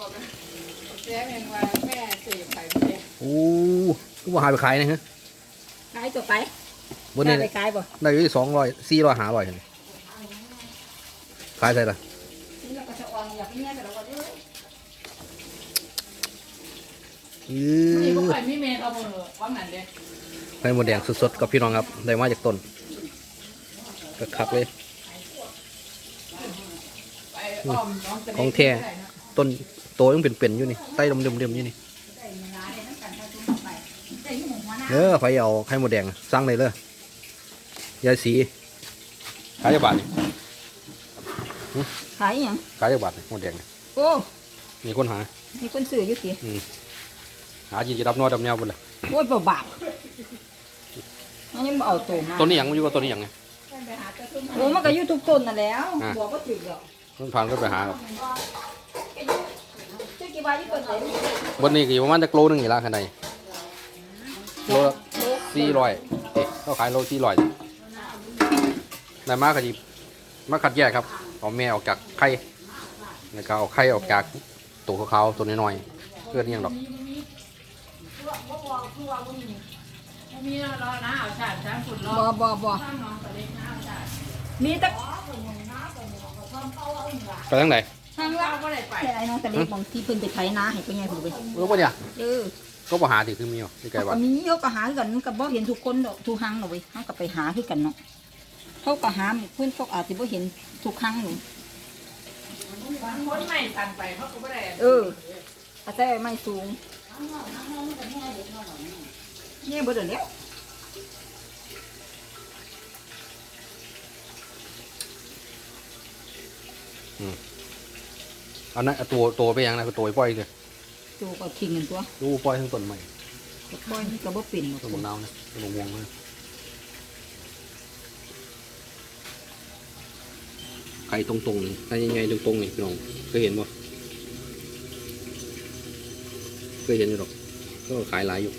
บอกเลยเจ๊เองว่าแม่เสียไข่ไม่ได้โอ้ก็บ่หายไปขายนะฮะขายตัวไปบนนี้ได้ไปขายบ่ได้อยู่สองร้อยสี่ร้อยห้าร้อยเห็นขายใส่ละนี่เราก็จะออนอยากให้แม่แต่เราก็เด้ออืนี่พวกอไข่ไม่เมย์เอามือว่างั้นเด้ไข่หมดแดงสดๆกับพี่น้องครับ ได้มาจากต้นก็คักเลย ไปอ้อมน้องจะของแท้ต้น โตยังเป็นๆอยู่นี่ใต้ดมๆๆอยู่นี่ได้เวลาได้ทั้งกันถ้าจุ่มไปได้ที่หมูหัวหน้าเออไฟเอาไข่หมดแดงสั่งเลยเลยยายสีขายจักบาทนี่ขายอหยังขายจักบาทนี่หมดแดงนี่โอ้มีคนหา มีคนซื้ออยู่สิหาจีจะรับนอดำแนวบนเลยโอ้ยบ่บาปอันนี้บ่เอาตัวมาต้นนี้หยังมันอยู่กับต้นนี้หยังไงโอ้มันก็อยู่ทุกต้นน่ะแล้วอ่าบัวก็ถึกหรอกมันผ่านก็ไปหาครับ เจ้ากี่บาทอยู่ต้นไหนบนนี้ก็อยู่ประมาณจะโลนึงอยู่แล้วข้างในโลละสี่ร้อยเอ๊ะก็ขายโลสี่ร้อยนายมากก็ดีมาคัดแยกครับเอาแม่ออกจากไข่แล้วก็เอาไข่ออกจากตัวขาวๆตัวน้อยๆเพื่อนอิหยังดอกมีรอนะเอาชาติช้างฝุ่นรอบ่บ่บ่ข้างน้องตัวเล็กนะเอาชาติมีแต่ไปทางไหน ทางเราละก็ได้ไปแค่ไอ้น้องตะเล็กบางที่เพิ่นไปไถนาให้ไปไงเพิ่นไปรู้ปะเนี่ยเออก็ไปหาติคือมีอยู่ที่ไกลเขาวัก็ดมีเขาก็หากันก็บ่เห็นทุกคนดอกทุกครั้งหรอกเว้ยเขาก็ไปหาคือกันเนาะเขาก็หาเพื่อนเขาอาจจะบ่เห็นทุกครั้งหนูคนใหม่สั่นไปเขาก็ไม่ได้เอออาจจะไม่สูงเนี่ยบ่เดือดแล้ วอันนั้นตัวตัวไปยังนะตัวไปปล่อยเลยตัวก็ทิ้งกันตัวดูปล่อยทั้งต้นใหม่ก็ปล่อยมันก็บ่เป็นหรอกต้นมะนาวนะต้นมะม่วงนะไข่ตรงๆนี่ไข่ใหญ่ๆตรงๆนี่พี่น้องเคยเห็นบ่เคยเห็นอยู่หรอกก็ขายหลายอยู่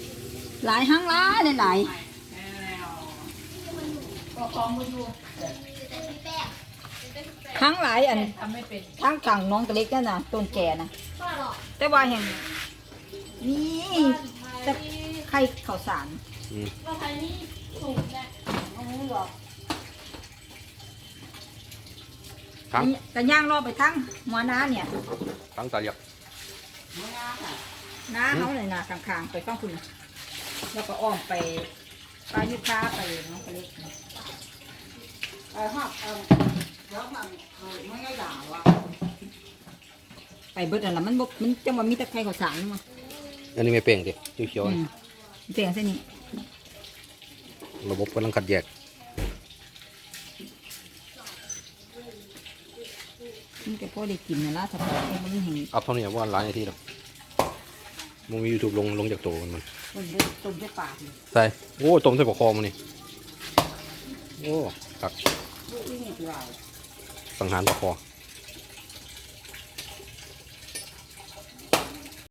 หลายห้างหลายหลายแล้วก็คล้องมืออยู่ ห้างหลายอันทำไม่เป็นทางกลางน้องตะเล็กนั่นน่ะต้นแก่น่ะแต่ว่าแห่งนี่แต่ไข่ข้าวสารอืมว่าใครนี่สูงแหละทั้งก็ย่างรอไปทั้งหัวน้าเนี่ยทั้งตาเหลียบน้าเขาเลยนะข้างๆไปฟังคุณน่ะแล้วก็อ้อมไปปลายุค้าไปน้องตะเล็กน่ะเออฮะเออ แล้วมันไม่ได้ด่าว่ะไปเบิดอันละมันบ่มันจังว่ามีแต่ไข่ข้าวสารมาอันนี้ไม่เปล่งดิเขียวๆอืนี่มเสียงเส้นนี้ระบบกำลังขัดแยกมันก็พอได้กินนะล่ะถ้าพอมันเห็นอัพเท่านี้ว่าหลายนาทีหรอกมึงมียูทูบลงลงจากตัวมันมันต้มได้ต้มได้ปากนี่ใส่โอ้ต้มใส่ปลาคอมันนี่โอ้ครับลูกนี่เห็ดลาย สังหารปลาคอ